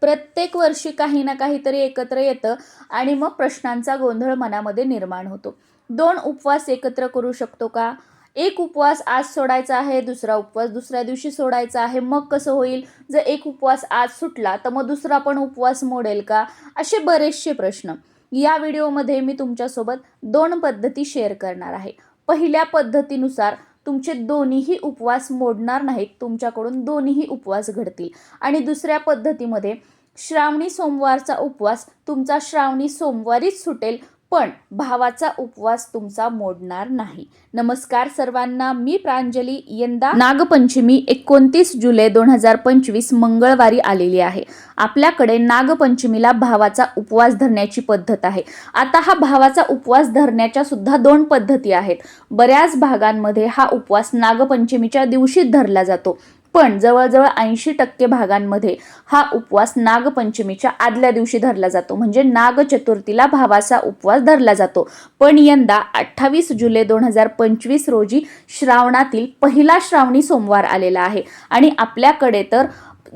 प्रत्येक वर्षी काही ना काहीतरी एकत्र येतं आणि मग प्रश्नांचा गोंधळ मनामध्ये निर्माण होतो. दोन उपवास एकत्र करू शकतो का? एक उपवास आज सोडायचा आहे दुसरा उपवास दुसऱ्या दिवशी सोडायचा आहे. मग कसं होईल? जर एक उपवास आज सुटला तर मग दुसरा पण उपवास मोडेल का? असे बरेचसे प्रश्न. या व्हिडिओमध्ये मी तुमच्यासोबत दोन पद्धती शेअर करणार आहे. पहिल्या पद्धतीनुसार तुमचे दोन्हीही उपवास मोडणार नाहीत तुमच्याकडून दोन्हीही उपवास घडतील. आणि दुसऱ्या पद्धतीमध्ये श्रावणी सोमवारचा उपवास तुमचा श्रावणी सोमवारीच सुटेल पण भावाचा उपवास तुमचा मोडणार नाही. नमस्कार सर्वांना मी प्रांजली. यंदा नागपंचमी एकोणतीस जुलै दोन हजार पंचवीस मंगळवारी आलेली आहे. आपल्याकडे नागपंचमीला भावाचा उपवास धरण्याची पद्धत आहे. आता हा भावाचा उपवास धरण्याच्या सुद्धा दोन पद्धती आहेत. बऱ्याच भागांमध्ये हा उपवास नागपंचमीच्या दिवशी धरला जातो. पण जवळजवळ ऐंशी टक्के भागांमध्ये हा उपवास नागपंचमीच्या आदल्या दिवशी धरला जातो. म्हणजे नाग चतुर्थीला भावाचा उपवास धरला जातो. पण यंदा अठ्ठावीस जुलै दोन हजार पंचवीस रोजी श्रावणातील पहिला श्रावणी सोमवार आलेला आहे. आणि आपल्याकडे तर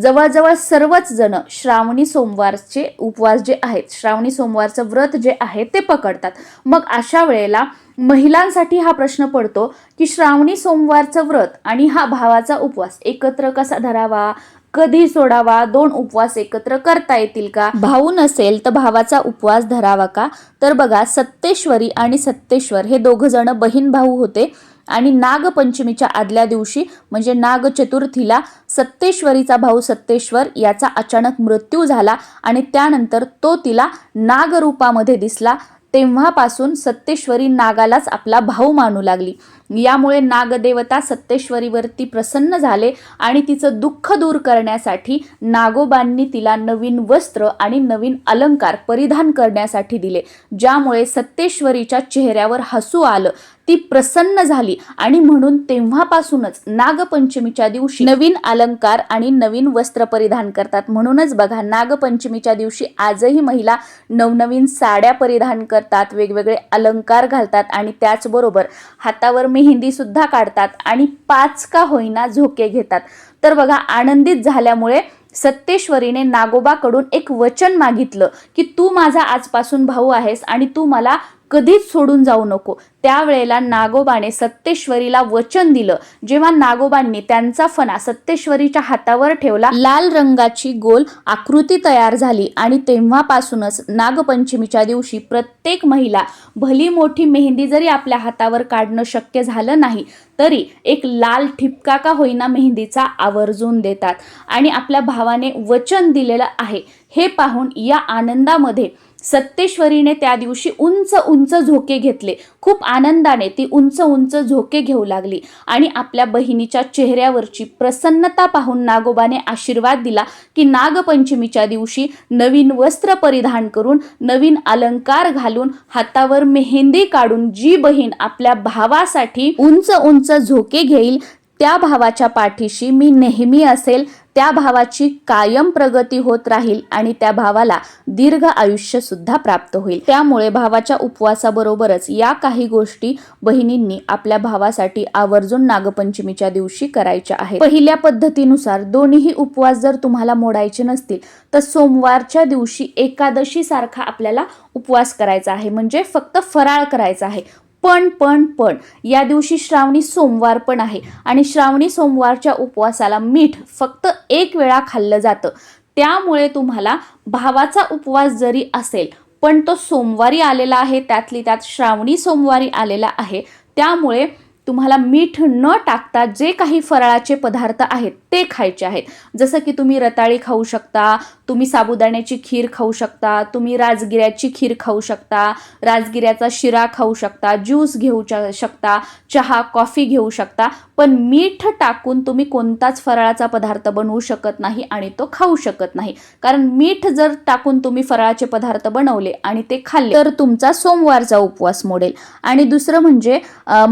जवळजवळ सर्वच जण श्रावणी सोमवारचे उपवास जे आहेत श्रावणी सोमवारचं व्रत जे आहे ते पकडतात. मग अशा वेळेला महिलांसाठी हा प्रश्न पडतो की श्रावणी सोमवारचं व्रत आणि हा भावाचा उपवास एकत्र कसा धरावा? कधी सोडावा? दोन उपवास एकत्र करता येतील का? भाऊ नसेल तर भावाचा उपवास धरावा का? तर बघा सत्तेश्वरी आणि सत्तेश्वर हे दोघं जण बहीण भाऊ होते. आणि नागपंचमीच्या आदल्या दिवशी म्हणजे नाग चतुर्थीला सत्तेश्वरीचा भाऊ सत्तेश्वर याचा अचानक मृत्यू झाला आणि त्यानंतर तो तिला नागरूपामध्ये दिसला. तेव्हापासून सत्तेश्वरी नागालाच आपला भाऊ मानू लागली. यामुळे नागदेवता सत्तेश्वरीवरती प्रसन्न झाले आणि तिचं दुःख दूर करण्यासाठी नागोबांनी तिला नवीन वस्त्र आणि नवीन अलंकार परिधान करण्यासाठी दिले ज्यामुळे सत्तेश्वरीच्या चेहऱ्यावर हसू आलं ती प्रसन्न झाली आणि म्हणून तेव्हापासूनच नागपंचमीच्या दिवशी नवीन अलंकार आणि नवीन वस्त्र परिधान करतात. म्हणूनच बघा नागपंचमीच्या दिवशी आजही महिला नवनवीन साड्या परिधान करतात वेगवेगळे अलंकार घालतात आणि त्याचबरोबर हातावर मेहंदी सुद्धा काढतात आणि पाच का होईना झोके घेतात. तर बघा आनंदित झाल्यामुळे सत्तेश्वरीने नागोबाकडून एक वचन मागितलं की तू माझा आजपासून भाऊ आहेस आणि तू मला कधीच सोडून जाऊ नको. त्यावेळेला नागोबाने सत्तेश्वरीला वचन दिलं. जेव्हा नागोबांनी त्यांचा फणा सत्तेश्वरीच्या हातावर ठेवला लाल रंगाची गोल आकृती तयार झाली आणि तेव्हापासूनच नागपंचमीच्या दिवशी प्रत्येक महिला भली मोठी मेहंदी जरी आपल्या हातावर काढणं शक्य झालं नाही तरी एक लाल ठिपका का होईना मेहंदीचा आवर्जून देतात. आणि आपल्या भावाने वचन दिलेलं आहे. हे पाहून या आनंदामध्ये सत्तेश्वरीने त्या दिवशी उंच उंच झोके घेतले. खूप आनंदाने ती उंच उंच झोके घेऊ लागली आणि आपल्या बहिणीच्या चेहऱ्यावरची प्रसन्नता पाहून नागोबाने आशीर्वाद दिला की नागपंचमीच्या दिवशी नवीन वस्त्र परिधान करून नवीन अलंकार घालून हातावर मेहंदी काढून जी बहीण आपल्या भावासाठी उंच उंच झोके घेईल त्या भावाच्या पाठीशी मी नेहमी असेल त्या भावाची कायम प्रगती होत राहील आणि त्या भावाला दीर्घ आयुष्य सुद्धा प्राप्त होईल. त्यामुळे भावाच्या उपवासाबरोबरच या काही गोष्टी बहिणींनी आपल्या भावासाठी आवर्जून नागपंचमीच्या दिवशी करायच्या आहेत. पहिल्या पद्धतीनुसार दोन्हीही उपवास जर तुम्हाला मोडायचे नसतील तर सोमवारच्या दिवशी एकादशी सारखा आपल्याला उपवास करायचा आहे. म्हणजे फक्त फराळ करायचा आहे. पण पण पण. या दिवशी श्रावणी सोमवार पण आहे आणि श्रावणी सोमवारच्या उपवासाला मीठ फक्त एक वेळा खाल्लं जातं. त्यामुळे तुम्हाला भावाचा उपवास जरी असेल पण तो सोमवारी आलेला आहे त्यातली त्यात श्रावणी सोमवारी आलेला आहे त्यामुळे तुम्हाला मीठ न टाकता जे काही फराळाचे पदार्थ आहेत ते खायचे आहेत. जसं की तुम्ही रताळी खाऊ शकता तुम्ही साबुदाण्याची खीर खाऊ शकता तुम्ही राजगिऱ्याची खीर खाऊ शकता राजगिऱ्याचा शिरा खाऊ शकता ज्यूस घेऊ शकता चहा कॉफी घेऊ शकता पण मीठ टाकून तुम्ही कोणताच फराळाचा पदार्थ बनवू शकत नाही आणि तो खाऊ शकत नाही. कारण मीठ जर टाकून तुम्ही फराळाचे पदार्थ बनवले आणि ते खाल्ले तर तुमचा सोमवारचा उपवास मोडेल. आणि दुसरं म्हणजे अं,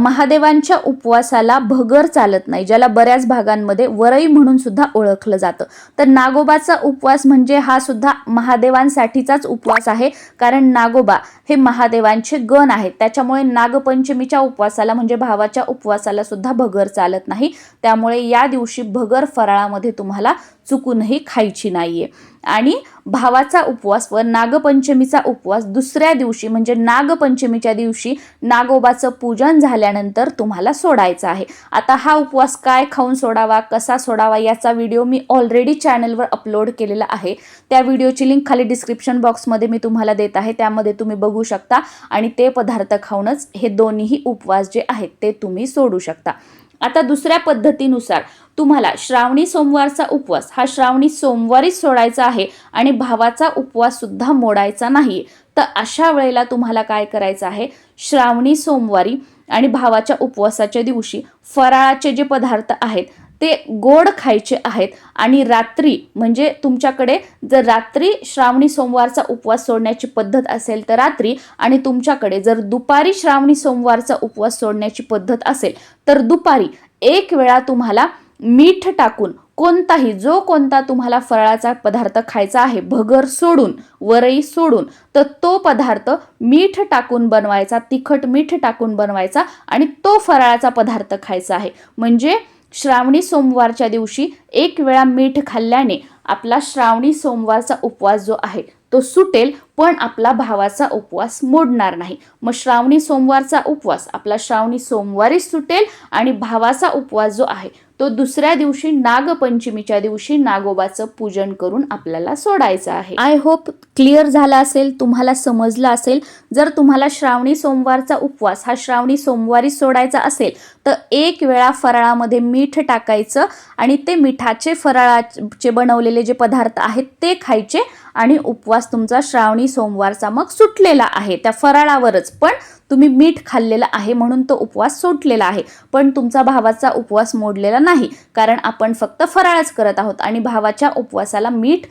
महादेवांच्या उपवासाला भगर चालत नाही ज्याला बऱ्याच भागांमध्ये वरई म्हणून सुद्धा ओळखलं जातं. तर नागोबाचा उपवास म्हणजे हा सुद्धा महादेवांसाठीचाच उपवास आहे कारण नागोबा हे महादेवांचे गण आहेत. त्याच्यामुळे नागपंचमीच्या उपवासाला म्हणजे भावाच्या उपवासाला सुद्धा भगर चालत नाही. त्यामुळे या दिवशी भगर फराळामध्ये तुम्हाला चुकूनही खायची नाहीये. आणि भावाचा उपवास व नागपंचमीचा उपवास दुसऱ्या दिवशी म्हणजे नागपंचमीच्या दिवशी नागोबाचं पूजन झाल्यानंतर तुम्हाला सोडायचा आहे. आता हा उपवास काय खाऊन सोडावा कसा सोडावा याचा व्हिडिओ मी ऑलरेडी चॅनलवर अपलोड केलेला आहे. त्या व्हिडिओची लिंक खाली डिस्क्रिप्शन बॉक्समध्ये मी तुम्हाला देत आहे. त्यामध्ये तुम्ही बघू शकता आणि ते पदार्थ खाऊनच हे दोन्ही उपवास जे आहेत ते तुम्ही सोडू शकता. आता दुसऱ्या पद्धतीनुसार तुम्हाला श्रावणी सोमवारचा उपवास हा श्रावणी सोमवारीच सोडायचा आहे आणि भावाचा उपवास सुद्धा मोडायचा नाही. तर अशा वेळेला तुम्हाला काय करायचं आहे? श्रावणी सोमवारी आणि भावाच्या उपवासाच्या दिवशी फराळाचे जे पदार्थ आहेत ते गोड खायचे आहेत. आणि रात्री म्हणजे तुमच्याकडे जर रात्री श्रावणी सोमवारचा उपवास सोडण्याची पद्धत असेल तर रात्री आणि तुमच्याकडे जर दुपारी श्रावणी सोमवारचा उपवास सोडण्याची पद्धत असेल तर दुपारी एक वेळा तुम्हाला मीठ टाकून कोणताही जो कोणता तुम्हाला फराळाचा पदार्थ खायचा आहे भगर सोडून वरई सोडून तर तो पदार्थ मीठ टाकून बनवायचा तिखट मीठ टाकून बनवायचा आणि तो फराळाचा पदार्थ खायचा आहे. म्हणजे श्रावणी सोमवारच्या दिवशी एक वेळा मीठ खाल्ल्याने आपला श्रावणी सोमवारचा उपवास जो आहे तो सुटेल पण आपला भावाचा उपवास मोडणार नाही. मग श्रावणी सोमवारचा उपवास आपला श्रावणी सोमवारीच सुटेल आणि भावाचा उपवास जो आहे तो दुसऱ्या दिवशी नागपंचमीच्या दिवशी नागोबाचं पूजन करून आपल्याला सोडायचं आहे. आय होप क्लिअर झाला असेल तुम्हाला समजलं असेल. जर तुम्हाला श्रावणी सोमवारचा उपवास हा श्रावणी सोमवारी सोडायचा असेल तर एक वेळा फराळामध्ये मीठ टाकायचं आणि ते मिठाचे फराळाचे बनवलेले जे पदार्थ आहेत ते खायचे आणि उपवास तुमचा श्रावणी सोमवारचा मग सुटलेला आहे. त्या फराळावरच पण तुम्ही मीठ खाल्लेलं आहे म्हणून तो उपवास सुटलेला आहे. पण तुमचा भावाचा उपवास मोडलेला नाही कारण आपण फक्त फराळच करत आहोत आणि भावाच्या उपवासाला मीठ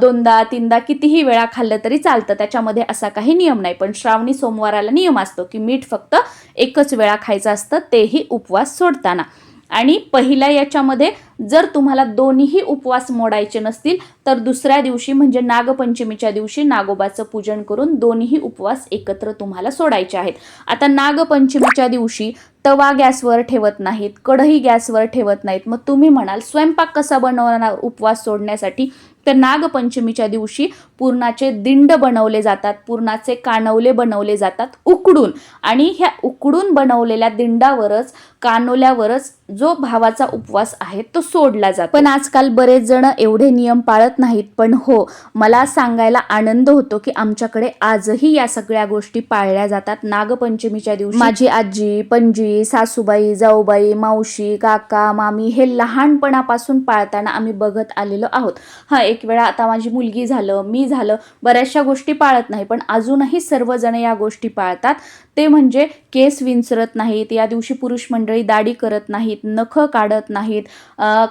दोनदा तीनदा कितीही वेळा खाल्लं तरी चालतं. त्याच्यामध्ये असा काही नियम नाही. पण श्रावणी सोमवाराला नियम असतो की मीठ फक्त एकच वेळा खायचं असतं तेही उपवास सोडताना. आणि पहिल्या याच्यामध्ये जर तुम्हाला दोन्हीही उपवास मोडायचे नसतील तर दुसऱ्या दिवशी म्हणजे नागपंचमीच्या दिवशी नागोबाचं पूजन करून दोन्ही उपवास एकत्र तुम्हाला सोडायचे आहेत. आता नागपंचमीच्या दिवशी तवा गॅसवर ठेवत नाहीत कढई गॅसवर ठेवत नाहीत. मग तुम्ही म्हणाल स्वयंपाक कसा बनवणार उपवास सोडण्यासाठी? तर नागपंचमीच्या दिवशी पूर्णाचे दिंड बनवले जातात पूर्णाचे कानवले बनवले जातात उकडून. आणि ह्या उकडून बनवलेल्या दिंडावरच कानोल्यावरच जो भावाचा उपवास आहे तो सोडला जातो. पण आजकाल बरेच जण एवढे नियम पाळत नाहीत पण हो मला सांगायला आनंद होतो की आमच्याकडे आजही या सगळ्या गोष्टी पाळल्या जातात. नागपंचमीच्या दिवशी माझी आजी पणजी सासूबाई जाऊबाई मावशी काका मामी हे लहानपणापासून पाळताना आम्ही बघत आलेलो आहोत. हा एक वेळा आता माझी मुलगी झालं मी झालं. बऱ्याचशा गोष्टी पाळत नाही पण अजूनही सर्वजण या गोष्टी पाळतात. ते म्हणजे केस विंचरत नाहीत या दिवशी पुरुष मंडळी दाढी करत नाहीत नखं काढत नाहीत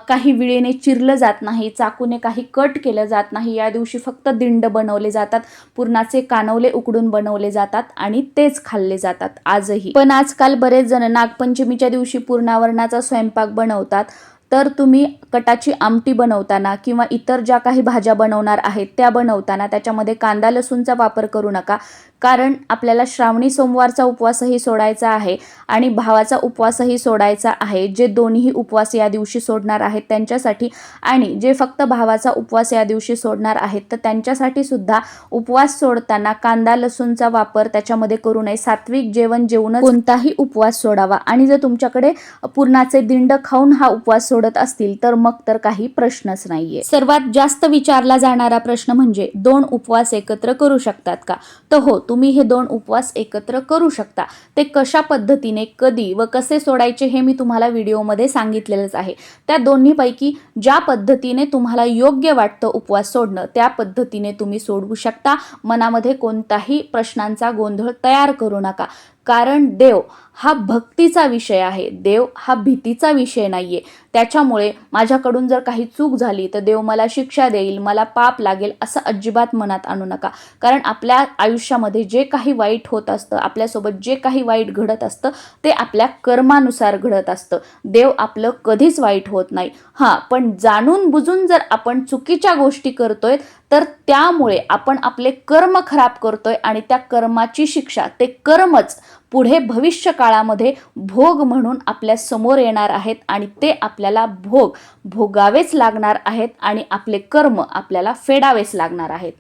काही विळेने चिरलं जात नाही चाकूने काही कट केलं जात नाही या दिवशी फक्त दिंड बनवले जातात पूर्णाचे कानवले उकडून बनवले जातात आणि तेच खाल्ले जातात आजही. पण आजकाल बरेच जण नागपंचमीच्या दिवशी पूर्णावरणाचा स्वयंपाक बनवतात. तर तुम्ही कटाची आमटी बनवताना किंवा इतर ज्या काही भाज्या बनवणार आहेत त्या बनवताना त्याच्यामध्ये कांदा लसूणचा वापर करू नका. कारण आपल्याला श्रावणी सोमवारचा उपवासही सोडायचा आहे आणि भावाचा उपवासही सोडायचा आहे. जे दोन्ही उपवास या दिवशी सोडणार आहेत त्यांच्यासाठी आणि जे फक्त भावाचा उपवास या दिवशी सोडणार आहेत तर त्यांच्यासाठी सुद्धा उपवास सोडताना कांदा लसूणचा वापर त्याच्यामध्ये करू नये. सात्विक जेवण जेवण कोणताही उपवास सोडावा. आणि जर तुमच्याकडे पूर्णाचे दिंड खाऊन हा उपवास सोडत असतील तर मग तर काही प्रश्नच नाहीये. सर्वात जास्त विचारला जाणारा प्रश्न म्हणजे दोन उपवास एकत्र करू शकतात का? तर हो तुम्ही हे दोन उपवास एकत्र करू शकता. ते कशा पद्धतीने कधी व कसे सोडायचे हे मी तुम्हाला व्हिडिओमध्ये सांगितलेलंच आहे. त्या दोन्हीपैकी ज्या पद्धतीने तुम्हाला योग्य वाटतं उपवास सोडणं त्या पद्धतीने तुम्ही सोडवू शकता. मनामध्ये कोणताही प्रश्नांचा गोंधळ तयार करू नका. कारण देव हा भक्तीचा विषय आहे. देव हा भीतीचा विषय नाही आहे त्याच्यामुळे माझ्याकडून जर काही चूक झाली तर देव मला शिक्षा देईल मला पाप लागेल असं अजिबात मनात आणू नका. कारण आपल्या आयुष्यामध्ये जे काही वाईट होत असतं आपल्यासोबत जे काही वाईट घडत असतं ते आपल्या कर्मानुसार घडत असतं. देव आपलं कधीच वाईट होत नाही. हां पण जाणून बुजून जर आपण चुकीच्या गोष्टी करतोय तर त्यामुळे आपण आपले कर्म खराब करतोय आणि त्या कर्माची शिक्षा ते कर्मच पुढे भविष्य काळामध्ये भोग म्हणून आपल्यासमोर येणार आहेत आणि ते आपल्याला भोग भोगावेच लागणार आहेत आणि आपले कर्म आपल्याला फेडावेच लागणार आहेत.